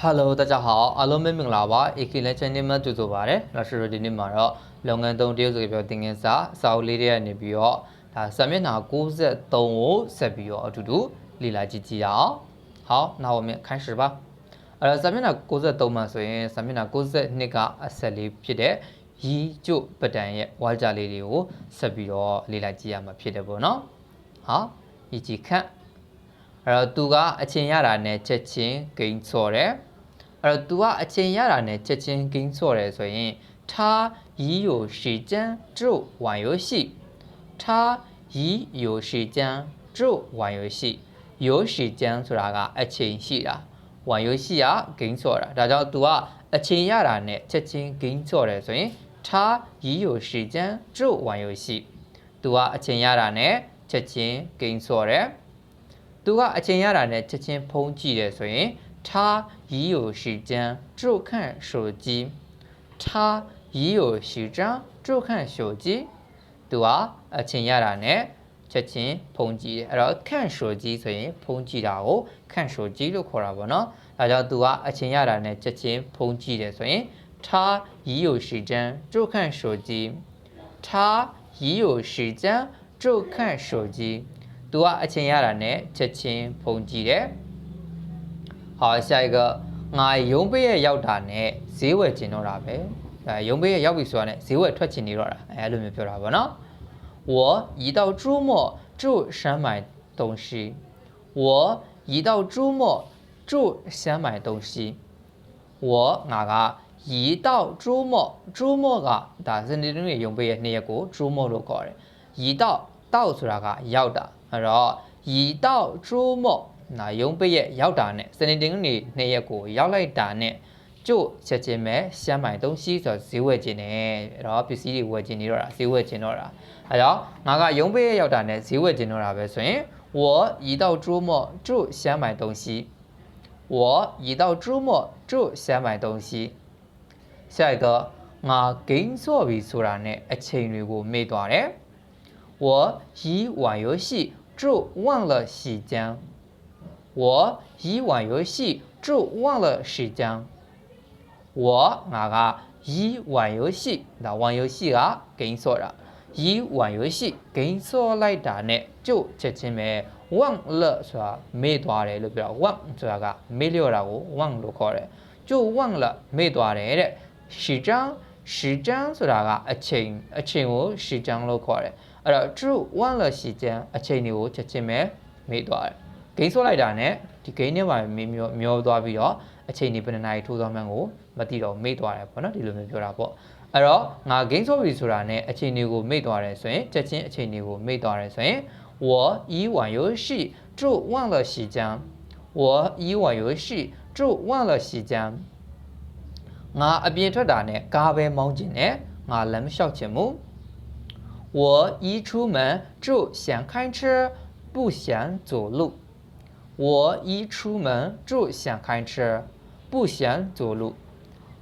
Hello 大家好အားလုံးပဲမင်္ဂလာပါ AK Legend မှာကြိုဆိုပါရစေ။နောက်ရှိတော့ဒီနေ့မှာတော့လုပ်ငန်းသုံးတရုပ်စကားပြောသင်ခန်းစာအစာအုပ်လေးတွေကနေပြီးတော့ဒါစာမျက်နှာ63ကိုဆက်ပြီးတော့အတူတူလေ့လာကြည့်ကြည့်ရအောင်။好那我们开始吧။အဲ့တော့စာမျက်နှာ63မှာဆိုရင်စာမျက်နှာ62ကအဆက်လေးဖြစ်တဲ့ရီကျုပ်ပတန်ရဲ့ဝါကြလေးတွေကိုဆက်ပြီးတော့လေ့လာကြည့်ရမှာဖြစ်တယ်ပေါ့နော်။好ရီကြည့်ခန့်အဲ့တော့သူကအချင်းရတာနဲ့ချက်ချင်းဂိမ်းချော်တယ် အဲ့တော့ तू ကအချင်းရတာနဲ့ချက်ချင်းဂိမ်းချော်တယ်ဆိုရင်他已有时间就玩游戏他已有时间就玩游戏有时间ဆိုတာကအချင်းရှိတာ玩游戏ကဂိမ်းချော်တာဒါကြောင့် तू ကအချင်းရတာနဲ့ချက်ချင်းဂိမ်းချော်တယ်ဆိုရင်他已有时间就玩游戏 तू ကအချင်းရတာနဲ့ချက်ချင်းဂိမ်းချော်တယ်သူကအချိန်ရတာနဲ့ချက်ချင်းဖုံးကြည့်တယ်ဆိုရင်他 已有时间就看手机他已有时间就看手机သူကအချိန်ရတာနဲ့ချက်ချင်းဖုံးကြည့်တယ်အဲ့တော့看手机ဆိုရင်ဖုံးကြည့်တာကို看手机လို့ခေါ်တာပေါ့နော်ဒါကြောင့်သူကအချိန်ရတာနဲ့ချက်ချင်းဖုံးကြည့်တယ်ဆိုရင်他已有时间就看手机他已有时间就看手机သူကအချိန်ရတာနဲ့ချက်ချင်းဖုံးကြည့်တယ်။ဟော下一个 ငါရုံးပေးရရောက်တာနဲ့ဈေးဝယ်ကျင်တော့တာပဲ။အဲရုံးပေးရရောက်ပြီဆိုတာနဲ့ဈေးဝယ်ထွက်ချင်နေတော့တာအဲလိုမျိုးပြောတာပေါ့နော်။我一到周末就想买东西。我一到周末就想买东西。我ငါက一到周末周末ကဒါစနေနေ့ရုံးပေးရနေ့ရက်ကို周末လို့ခေါ်တယ်။一到到ဆိုတာကရောက်တာအဲ့တော့ရီတောက်ကျိုးမော့နာ ယုံပိရဲ့ရောက်တာနဲ့စနေတင်ကနေနှစ်ရက်ကိုရောက်လိုက်တာနဲ့ကျို့ချက်ချင်းပဲရှမ်းမိုင်သုံးရှိဆိုဈေးဝယ်ခြင်းနဲ့အဲ့တော့ပစ္စည်းတွေဝယ်ခြင်းနေတော့တာဈေးဝယ်ခြင်းတော့တာအဲ့တော့ငါကယုံပိရဲ့ရောက်တာနဲ့ဈေးဝယ်ခြင်းတော့တာပဲဆိုရင်我一到周末就想买东西我一到周末就想买东西下一个ငါဂိမ်းဆော့ပြီဆိုတာနဲ့အချိန်တွေကိုမေ့သွားတယ်我一玩游戏就忘了时间。 我一玩游戏就忘了时间。我ငါက一玩游戏ဒါ玩游戏ကဂိမ်းဆော့တာ一玩游戏ဂိမ်းဆော့လိုက်တာနဲ့ကျုပ်ချက်ချင်းပဲ忘了ဆိုတာမေ့သွားတယ်လို့ပြော忘ဆိုတာကမေ့လျော့တာကို忘လို့ခေါ်တယ်ကျုပ်忘了မေ့သွားတယ်တဲ့时间时间ဆိုတာကအချိန်အချိန်ကို时间လို့ခေါ်တယ်အဲ့တော့ true one လရှိချမ်းအချိန်တွေကိုချက်ချင်းပဲမေ့သွားတယ် ဂိမ်းဆွလိုက်တာနဲ့ဒီဂိမ်းထဲမှာမေ့မျောမျောသွားပြီးတော့အချိန်ဒီဘယ်နှနာရီထိုးသွားမှန်းကိုမသိတော့မေ့သွားတယ်ပေါ့နော်ဒီလိုမျိုးပြောတာပေါ့အဲ့တော့ငါဂိမ်းဆွပြီဆိုတာနဲ့အချိန်တွေကိုမေ့သွားတယ်ဆိုရင်ချက်ချင်းအချိန်တွေကိုမေ့သွားတယ်ဆိုရင်我一玩游戏就忘了时间我一玩游戏就忘了时间ငါအပြင်ထွက်တာနဲ့ကားပဲမောင်းကျင်တယ်ငါလမ်းမလျှောက်ချင်ဘူး我一出门就想开车，不想走路。 我一出门就想开车，不想走路。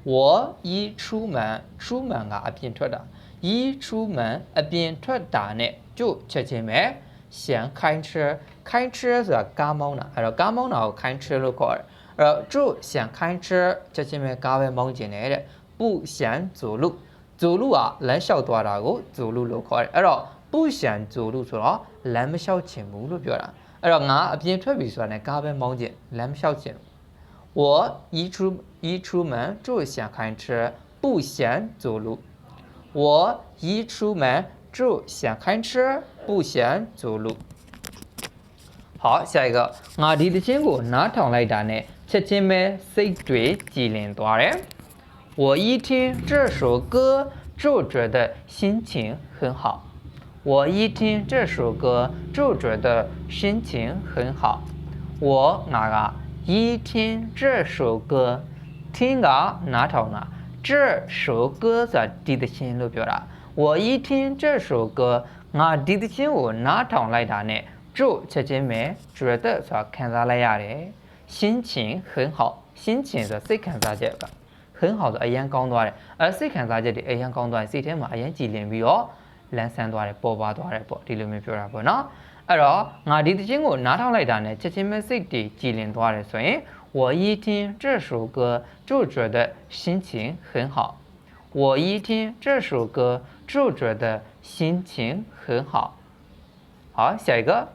我一出门，出门ကအပြင်ထွက်တာ一出门အပြင်ထွက်တာနဲ့就ချက်ချင်းပဲ想开车开车ဆိုတာကားမောင်းတာအဲ့တော့ကားမောင်းတာကို开车လို့ခေါ်တယ်အဲ့တော့就想开车ချက်ချင်းပဲကားပဲမောင်းကျင်တယ်တဲ့不想走路ဇိုလူကလမ်းလျှောက်သွားတာကိုဇိုလူလို့ခေါ်တယ်အဲ့တော့ပူရှ န်ဇိုလူဆိုတော့လမ်းမလျှောက်ချင်ဘူးလို့ပြောတာအဲ့တော့ငါအပြင်ထွက်ပြီဆိုတာနဲ့ကားပဲမောင်းချင်လမ်းမလျှောက်ချင်我一出一出门就想开车不想走路我一出门就想开车不想走路好下一个ငါဒီတခြင်းကိုနားထောင်လိုက်တာနဲ့ချက်ချင်းပဲစိတ်တွေကြည်လင်သွားတယ်我一听这首歌就觉得心情很好。 我一听这首歌就觉得心情很好。我哪个一听这首歌，听个哪头呢？这首歌在第的心路表达。我一听这首歌，我第的心我哪头来的呢？就切切没觉得说看啥来呀的，心情很好，心情是谁看啥这个？很好的အရန်ကောင်းသွားတယ်အဲစိတ်ခံစားချက်တွေအရန်ကောင်းသွားရင်စိတ်ထဲမှာအရန်ကြည်လင်ပြီးတော့ လန်းဆန်းသွားတယ်ပေါ်ပါသွားတယ်ပေါ့ဒီလိုမျိုးပြောတာပေါ့နော် အဲ့တော့ငါဒီတခြင်းကိုနားထောင်လိုက်တာနဲ့ချက်ချင်းပဲစိတ်တည်ကြည်လင်သွားတယ်ဆိုရင်我一听这首歌就觉得心情很好我一听这首歌就觉得心情很好好下一个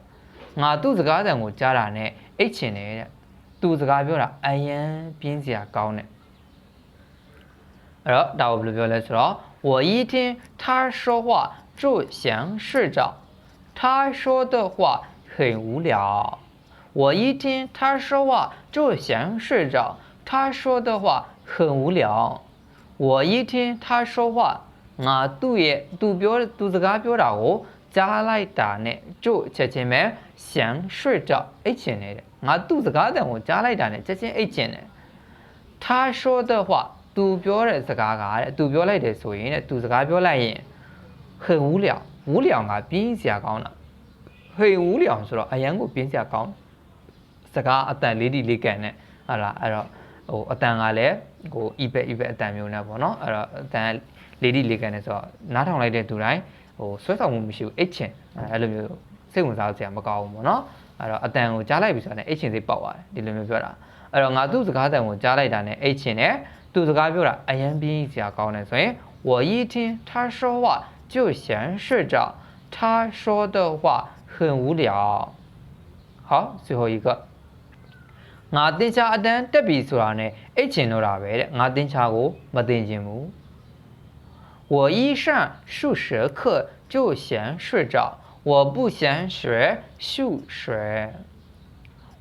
ငါသူ့စကားတန်ကိုကြားတာနဲ့အိတ်ချင်တယ်တဲ့သူ့စကားပြောတာအယံပြင်းစရာကောင်းတယ်အဲ့တော့ဒါကိုဘယ်လိုပြောလဲဆိုတော့我一听他说话 就想睡着，他说的话很无聊。我一听他说话，就想睡着，他说的话很无聊。我一听他说话，我肚也肚表肚子嘎表了哦，加来打呢，就姐姐们想睡着一起来的，我肚子嘎的我加来打呢，姐姐一起呢。他说的话，肚表的自嘎嘎的，肚表来的所以呢，肚子嘎表来音。很无聊无聊ကပြင်းစရာကောင်းတာဟိန်无聊ဆိုတော့အရန်ကိုပြင်းစရာကောင်းစကားအတန်လေးဒီလေးကန်နဲ့ဟာလားအဲ့တော့ဟိုအတန်ကလည်းဟို ebay ebay အတန်မျိုးနဲ့ပေါ့နော်အဲ့တော့အတန်လေးဒီလေးကန်နဲ့ဆိုတော့နားထောင်လိုက်တဲ့သူတိုင်းဟိုဆွဲဆောင်မှုမရှိဘူးအိတ်ချင်အဲ့လိုမျိုးစိတ်ဝင်စားစရာမကောင်းဘူးပေါ့နော်အဲ့တော့အတန်ကိုကြားလိုက်ပြီဆိုတော့အိတ်ချင်စိတ်ပေါက်သွားတယ်ဒီလိုမျိုးပြောတာအဲ့တော့ငါသူ့စကားတန်ကိုကြားလိုက်တာနဲ့အိတ်ချင်တယ်သူစကားပြောတာအရန်ပြင်းစရာကောင်းတယ်ဆိုရင်我一听他说话 就想睡着他说的话很无聊好最后一个ငါတင်ချာအတန်းတက်ပြီဆိုတာနဲ့အိတ်ချင်တော့တာပဲတဲ့ငါတင်ချာကိုမတင်ချင်ဘူး我一上数学课就想睡着我不想学数学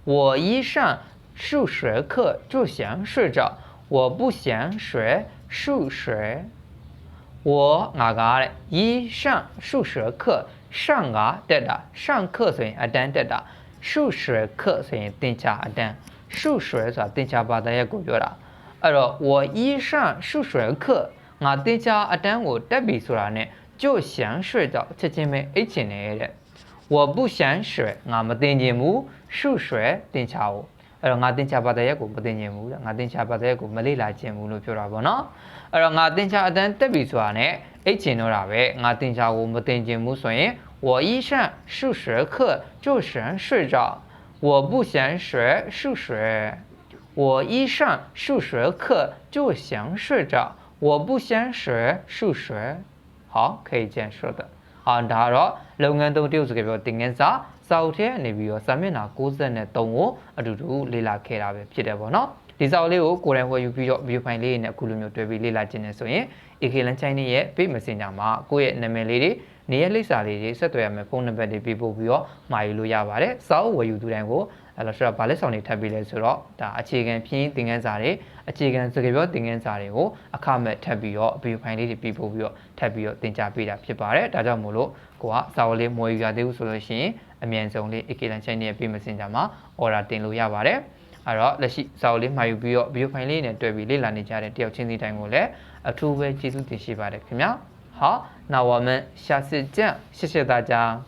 我一上数学课就想睡着我不想学数学 我ငါကတဲ့一上数学课上ကတက်တာ上课ဆိုရင်အတန်းတက်တာ数学课ဆိုရင်သင်္ချာအတန်း数学ဆိုတာသင်္ချာဘာသာရပ်ကိုပြောတာအဲ့တော့我一上数学课ငါသင်္ချာအတန်းကိုတက်ပြီဆိုတာနဲ့就想睡着ချက်ချင်းပဲအိတ်ချင်တယ်တဲ့我不想学ငါမသင်ချင်ဘူး数学သင်္ချာကို အဲ့တော့ငါသင်္ချာဘာသာရပ်ကိုမသင်ချင်ဘူးတဲ့ငါသင်္ချာဘာသာရပ်ကိုမလေ့လာချင်ဘူးလို့ပြောတာပေါ့နော်အဲ့တော့ငါသင်္ချာအတန်းတက်ပြီဆိုတာနဲ့အိတ်ချင်တော့တာပဲငါသင်္ချာကိုမသင်ချင်ဘူးဆိုရင်我一上数学课就想睡着我不想学数学我一上数学课就想睡着我不想学数学好可以这样说的 အာဒါတော့လုပ်ငန်းသုံးတရုပ်စကားပြောတင်ငန်းစာစာအုပ်ထဲကနေပြီးတော့စာမျက်နှာ63ကိုအတူတူလေ့လာခဲ့တာပဲဖြစ်တယ်ပေါ့နော်ဒီစာအုပ်လေးကိုကိုယ်တိုင်ဝယ်ယူပြီးတော့ view file လေးနဲ့အခုလိုမျိုးတွဲပြီးလေ့လာခြင်းနဲ့ဆိုရင် AK Lan China ရဲ့ page messenger မှာကိုယ့်ရဲ့နာမည်လေးတွေနေရာလိပ်စာလေးတွေဆက်သွယ်ရမယ်ဖုန်းနံပါတ်တွေပေးပို့ပြီးတော့မှာယူလို့ရပါတယ်စာအုပ်ဝယ်ယူသူတိုင်းကို အဲ့တော့ဆိုတော့ဗာလက်ဆောင်တွေထပ်ပြီးလဲဆိုတော့ဒါအခြေခံဖြင်းသင်ခန်းစာတွေအခြေခံစကားပြောသင်ခန်းစာတွေကိုအခမဲ့ထပ်ပြီးတော့ view file လေးတွေပေးပို့ပြီးတော့ထပ်ပြီးတော့သင်ကြားပေးတာဖြစ်ပါတယ်ဒါကြောင့်မို့လို့ကိုကစာအုပ်လေးမွေယူရသေးဘူးဆိုလို့ရှိရင်အမြန်ဆုံးလေး AK Lan China ရဲ့ page messenger မှာ order တင်လို့ရပါတယ်အဲ့တော့လက်ရှိစာအုပ်လေးမှာယူပြီးတော့ view file လေးနဲ့တွေ့ပြီးလေ့လာနေကြတဲ့တယောက်ချင်းစီတိုင်းကိုလည်းအထူးပဲကျေးဇူးတင်ရှိပါတယ်ခင်ဗျာ好那我们下次见谢谢大家